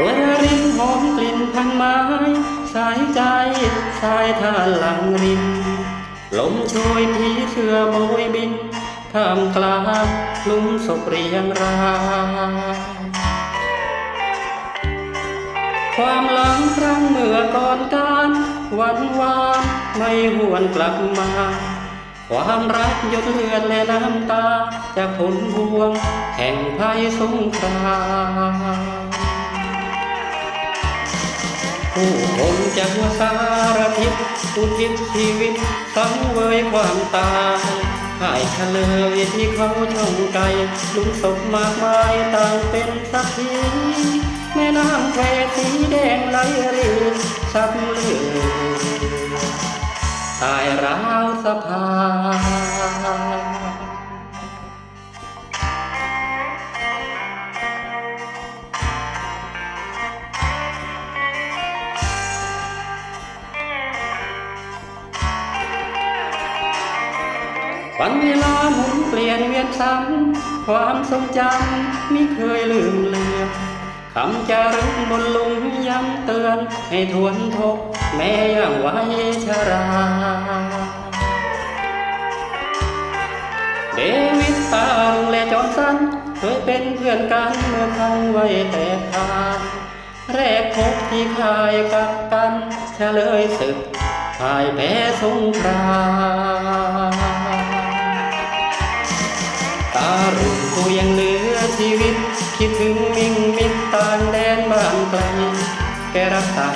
รวยริมหอมกลิ่นพันไม้ สายใจสายท่าหลังริมลมโชยผีเสื้อโบยบินท่ามกลางลุ่มศพเรียงรายความหลังครั้งเมื่อก่อนการวันวานไม่หวนกลับมา ความรักหยดเลือดและน้ำตาจากผลพวงแห่งภัยสงคราม ผู้คนจากสารทิศอุทิศชีวิตสังเวยความตายหายเฉลยที่เขาช่องไกลลุงศพมากมายต่างเป็นสักทีแม่น้ำแควสีแดงไหลรีสับเลือตายราวสะพาน วันเวลาหมุนเปลี่ยนเวียนซ้ำความทรงจำไม่เคยลืมเลือนคำจารึกบนลุมย้ำเตือน ให้ทวนทบแม่ยังไว้ชรา เดวิดตาลุงและจอห์นสันเคยเป็นเพื่อนกันเมื่อครั้งไว้แต่ทานแรกพบที่คายกับกันเฉลยศึกพ่ายแพ้สงคราม ผู้ยังเหลือชีวิต คิดถึงมิ่งมิตรตานแดนบ้านไกล แกรักษา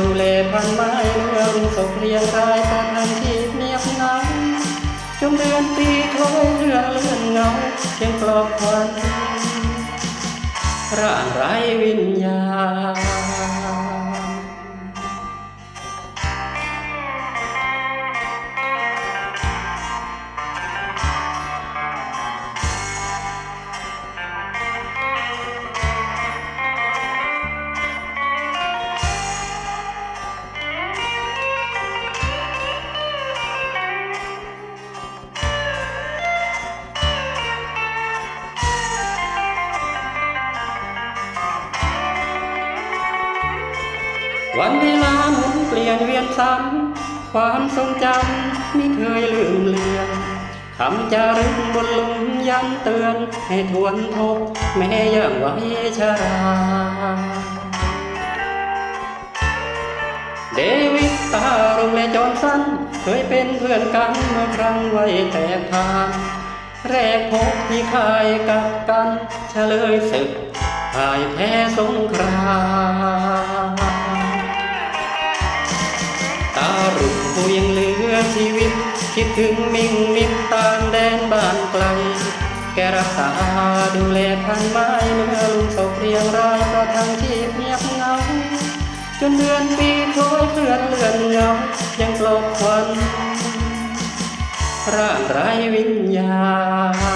ดูแลพันไม้เมื่อรุ่งศพเรียงรายตอนนั้นที่เนียบเหงาจงเดือนปีคล้อยเรื่องเลื่อนเงาเพียงปลอบควันร่างไร้วิญญาณ วันเวลาหมุนเปลี่ยนเวียนซ้ำ ความทรงจำไม่เคยลืมเลือนคำจารึกบนหลุมย้ำเตือน ให้ทวนทบแม่ยังไว้ชรา เดวิดตารงและจอนสัน เคยเป็นเพื่อนกันเมื่อครั้งไว้แต่ผ่านแรกพบที่คายกับกันเฉลยศึกพ่ายแพ้สงคราม คิดถึงมิ่งมิตรตามแดนบ้านไกล แกรักษาดูแลพันไม้เมื่อลุงตกเรียงรายประทังชีพเงียบเงา จนเดือนปีคล้อยเคลื่อนเลื่อนเงา ยังกลอบควันร่างไร้วิญญาณ